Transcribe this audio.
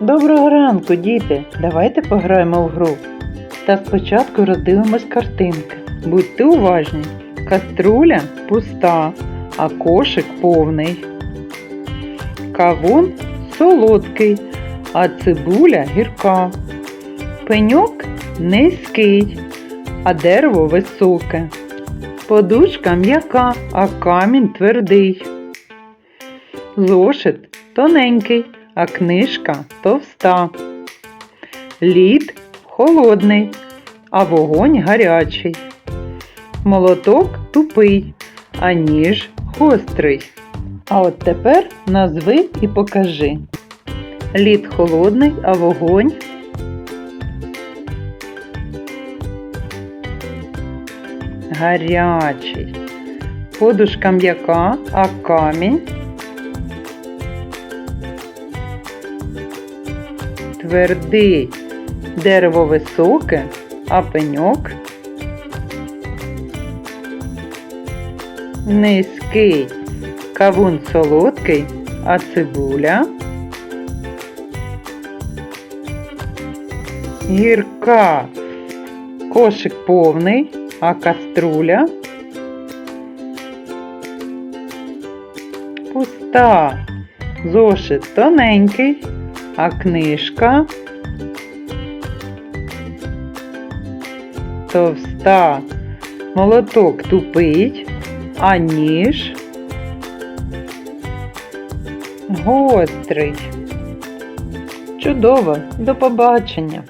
Доброго ранку, діти! Давайте пограємо в гру. Та спочатку роздивимось картинки. Будьте уважні. Каструля пуста, а кошик повний. Кавун солодкий, а цибуля гірка. Пеньок низький, а дерево високе. Подушка м'яка, а камінь твердий. Зошит тоненький, а книжка товста. Лід холодний, а вогонь гарячий. Молоток тупий, а ніж гострий. А от тепер назви і покажи. Лід холодний, а вогонь. Гарячий. Подушка м'яка, а камінь. Твердий. Дерево високе, а пеньок. Низький. Кавун солодкий, а цибуля. Гірка. Кошик повний, а каструля. Пуста. Зошит тоненький, а книжка. Товста. Молоток тупить, а ніж гострий. Чудово, до побачення!